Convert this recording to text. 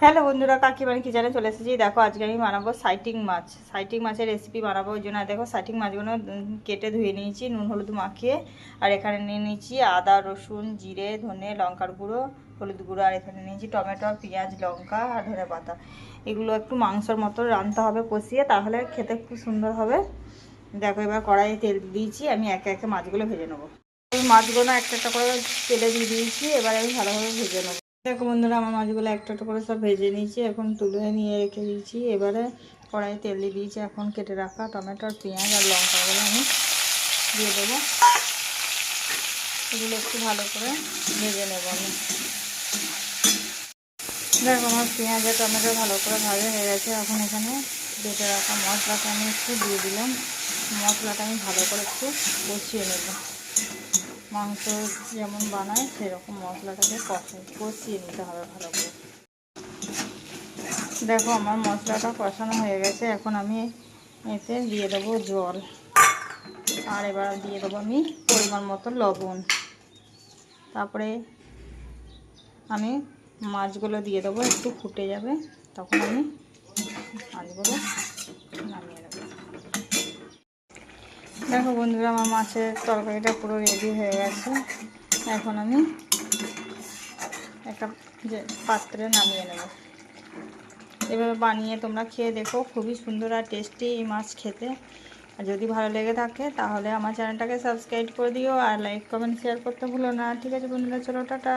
Hello বন্ধুরা কাকিমার কিচেনে চলে এসেছি। দেখো, আজকে আমি বানাবো সাইটিং মাছ। সাইটিং মাছের রেসিপি বানাবো, ওই জন্য দেখো সাইটিং মাছগুলো কেটে ধুয়ে নিয়েছি, নুন, হলুদ মাখিয়ে। আর এখানে নিয়ে নিয়েছি আদা, রসুন, জিরে, ধনে, লঙ্কার গুঁড়ো, হলুদ গুঁড়ো, আর এখানে নিয়েছি টমেটো, পেঁয়াজ, লঙ্কা, আর ধনে পাতা। এগুলো একটু মাংসর মতো রানতে হবে, কষিয়ে, তাহলে খেতে খুব সুন্দর হবে। দেখো, এবার কড়াইয়ে তেল দিয়েছি, আমি একে একে মাছগুলো ভেজে নেব। মাছগুলো একটা একটা করে তেলে দিয়ে দিয়েছি, এবার আমি ভালোভাবে ভেজে নেব। দেখো বন্ধুরা, আমার মাছগুলো একটা একটা করে সব ভেজে নিয়েছি, এখন তুলে নিয়ে রেখে দিয়েছি। এবারে কড়াইয়ে তেল দিয়ে দিয়েছি, এখন কেটে রাখা টমেটো আর পেঁয়াজ আর লঙ্কাগুলো আমি দিয়ে দেবো। এগুলো একটু ভালো করে ভেজে নেব আমি। দেখো আমার পেঁয়াজ আর টমেটো ভালো করে ভাজা হয়ে গেছে, এখন এখানে বেটে রাখা মশলাটা আমি একটু দিয়ে দিলাম। মশলাটা আমি ভালো করে একটু কষিয়ে নেব। মাংস যেমন বানায়, সেরকম মশলাটাকে কষিয়ে নিতে হবে ভালো করে। দেখো, আমার মশলাটা কষানো হয়ে গেছে। এখন আমি এতে দিয়ে দেবো জল। আর এবার দিয়ে দেবো আমি পরিমাণ মতো লবণ। তারপরে আমি মাছগুলো দিয়ে দেবো, একটু ফুটে যাবে, তখন আমি মাছগুলো নামিয়ে দেবো দেখো বন্ধুরা, আমার মাছের তরকারিটা পুরো রেডি হয়ে গেছে। এখন আমি একটা যে পাত্রে নামিয়ে নেব। এভাবে বানিয়ে তোমরা খেয়ে দেখো, খুবই সুন্দর আর টেস্টি এই মাছ খেতে। আর যদি ভালো লেগে থাকে, তাহলে আমার চ্যানেলটাকে সাবস্ক্রাইব করে দিও আর লাইক কমেন্ট শেয়ার করতে ভুলো না। ঠিক আছে বন্ধুরা, চলো, টাটা।